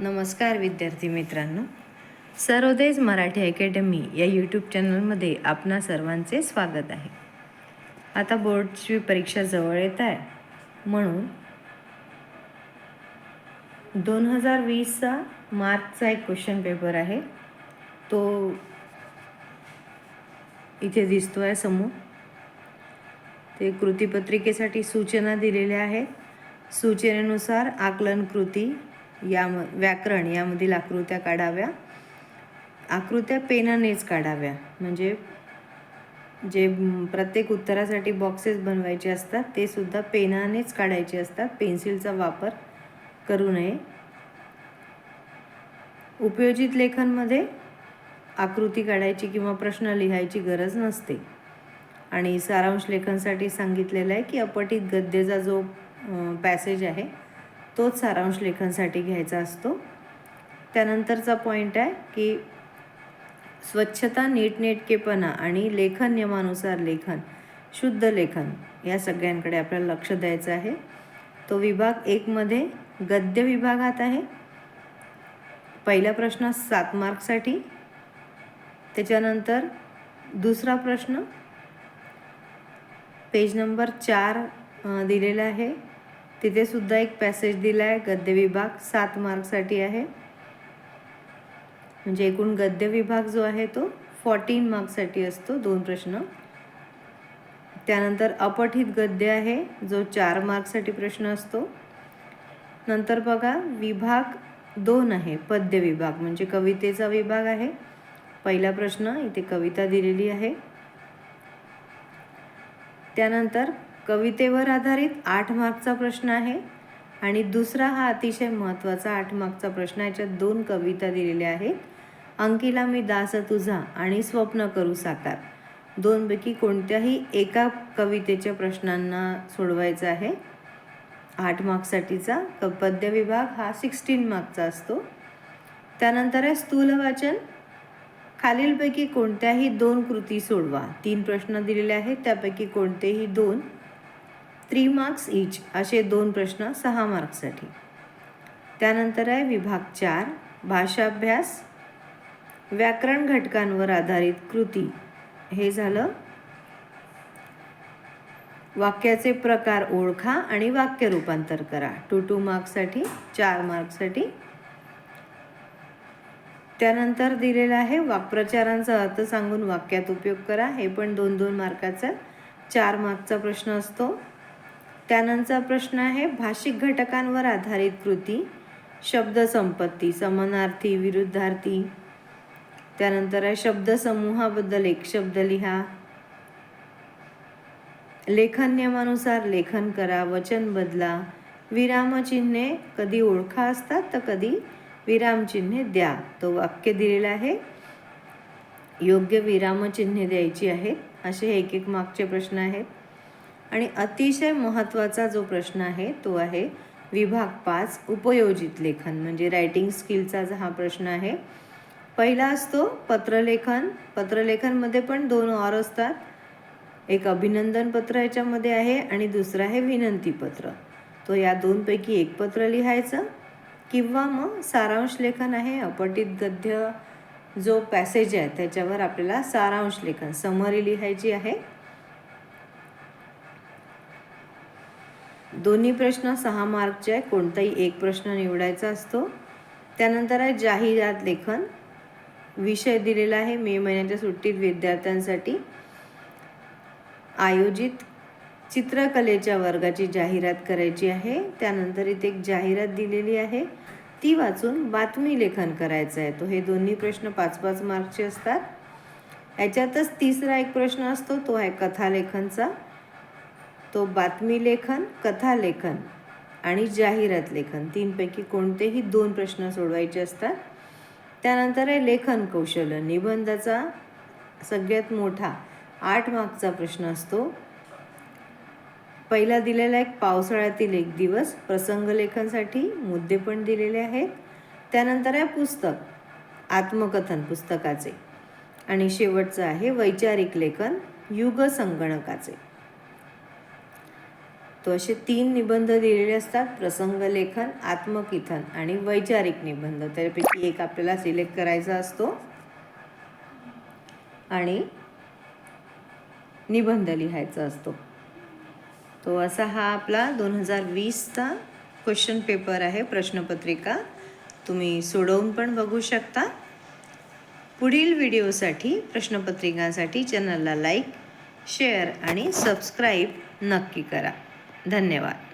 नमस्कार विद्यार्थी मित्रांनो. सर्वोदयच मराठी अकॅडमी या यूट्यूब चॅनलमध्ये आपणा सर्वांचे स्वागत आहे. आता बोर्डची परीक्षा जवळ येत आहे. म्हणून दोन हजार वीसचा मार्चचा एक क्वेश्चन पेपर आहे. तो इथे दिसतो आहे समोर. ते कृतीपत्रिकेसाठी सूचना दिलेल्या आहेत. सूचनेनुसार आकलन कृती याम व्याकरण यामधील आकृत्या काढाव्या. आकृत्या पेनानेच काढाव्या. म्हणजे जे प्रत्येक उत्तरासाठी बॉक्सेस बनवायचे असतात ते सुद्धा पेनानेच काढायचे असतात. पेन्सिलचा वापर करू नये. उपयोजित लेखनमध्ये आकृती काढायची किंवा प्रश्न लिहायची गरज नसते. आणि सारांश लेखनसाठी सांगितलेलं आहे की अपटित गद्येचा जो पॅसेज आहे तोच सारांश लेखनसाठी घ्यायचा असतो. त्यानंतरचा पॉईंट आहे की स्वच्छता नीटनेटकेपणा आणि लेखन नियमानुसार लेखन शुद्ध लेखन या सगळ्यांकडे आपल्याला लक्ष द्यायचं आहे. तो विभाग एकमध्ये गद्य विभागात आहे. पहिला प्रश्न सात मार्कसाठी. त्याच्यानंतर दुसरा प्रश्न. पेज नंबर चार दिलेला आहे. तिथे सुद्धा एक पॅसेज दिला आहे गद्य विभाग सात मार्कसाठी आहे. म्हणजे एकूण गद्य विभाग जो आहे तो फॉर्टीन मार्क्ससाठी असतो दोन प्रश्न. त्यानंतर अपठित गद्य आहे जो चार मार्क्ससाठी प्रश्न असतो. नंतर बघा विभाग दोन आहे पद्य विभाग म्हणजे कवितेचा विभाग आहे. पहिला प्रश्न इथे कविता दिलेली आहे. त्यानंतर कवितेवर आधारित आठ मार्कचा प्रश्न आहे आणि दुसरा हा अतिशय महत्त्वाचा आठ मार्कचा प्रश्न याच्यात दोन कविता दिलेल्या आहेत. अंकिला मी दास तुझा आणि स्वप्न करू साकार. दोनपैकी कोणत्याही एका कवितेच्या प्रश्नांना सोडवायचा आहे. आठ मार्क्ससाठीचा क पद्य विभाग हा सिक्स्टीन मार्कचा असतो. त्यानंतर आहे स्थूल वाचन. खालीलपैकी कोणत्याही दोन कृती सोडवा. तीन प्रश्न दिलेले आहेत. त्यापैकी कोणतेही दोन थ्री मार्क्स इच असे दोन प्रश्न सहा मार्क्ससाठी त्यानंतर आहे विभाग चार भाषाभ्यास व्याकरण घटकांवर आधारित कृती. हे झालं. वाक्याचे प्रकार ओळखा आणि वाक्य रूपांतर करा. टू टू मार्क्ससाठी चार मार्क्ससाठी त्यानंतर दिलेलं आहे वाक्प्रचारांचा अर्थ सांगून वाक्यात उपयोग करा. हे पण दोन दोन मार्काचा चार मार्कचा प्रश्न असतो. त्यानंतरचा प्रश्न आहे भाषिक घटकांवर आधारित कृती शब्दसंपत्ती समानार्थी विरुद्धार्थी. त्यानंतर आहे शब्दसमूहाबद्दल एक शब्द लिहा. लेखन नियमानुसार लेखन करा वचन बदला. विरामचिन्हे कधी ओळखा असतात तर कधी विरामचिन्हे द्या. तो वाक्य दिलेला आहे. योग्य विरामचिन्हे द्यायची आहेत. असे हे एक एक मागचे प्रश्न आहेत. आणि अतिशय महत्त्वाचा जो प्रश्न आहे तो आहे विभाग पाच उपयोजित लेखन. म्हणजे रायटिंग स्किलचा जो हा प्रश्न आहे. पहिला असतो पत्रलेखन. पत्रलेखनमध्ये पण दोन ऑर असतात. एक अभिनंदन पत्र याच्यामध्ये आहे आणि दुसरं आहे विनंती पत्र. तो या दोनपैकी एक पत्र लिहायचं. किंवा मग सारांश लेखन आहे अपटित गद्य जो पॅसेज आहे त्याच्यावर आपल्याला सारांश लेखन समरी लिहायची आहे. दोन्ही प्रश्न सहा मार्कचे आहे कोणताही एक प्रश्न निवडायचा असतो. त्यानंतर आहे जाहिरात लेखन. विषय दिलेला आहे मे महिन्याच्या सुट्टीत विद्यार्थ्यांसाठी. आयोजित चित्रकलेच्या वर्गाची जाहिरात करायची आहे. त्यानंतर इथे एक जाहिरात दिलेली आहे. ती वाचून बातमी लेखन करायचं आहे. तो हे दोन्ही प्रश्न पाच पाच मार्कचे असतात. याच्यातच तिसरा एक प्रश्न असतो. तो आहे कथालेखनचा. तो बातमी लेखन कथा लेखन आणि जाहिरात लेखन तीनपैकी कोणतेही दोन प्रश्न सोडवायचे असतात. त्यानंतर आहे लेखन कौशल्य निबंधाचा सगळ्यात मोठा आठ मार्कचा प्रश्न असतो. पहिला दिलेला एक पावसाळ्यातील एक दिवस प्रसंग लेखनसाठी मुद्दे पण दिलेले आहेत. त्यानंतर आहे पुस्तक आत्मकथन पुस्तकाचे. आणि शेवटचं आहे वैचारिक लेखन युग संगणकाचे तो असे तीन निबंध दिलेले असतात प्रसंग लेखन आत्मकथन आणि वैचारिक निबंध. त्यापैकी एक आपल्याला सिलेक्ट करायचा असतो. आणि निबंध लिहायचा असतो. तो असा हा आपला दोन हजार वीसचा क्वेश्चन पेपर आहे प्रश्नपत्रिका. तुम्ही सोडवून पण बघू शकता. पुढील व्हिडिओसाठी प्रश्नपत्रिकांसाठी चॅनलला लाईक शेअर आणि सबस्क्राईब नक्की करा. धन्यवाद.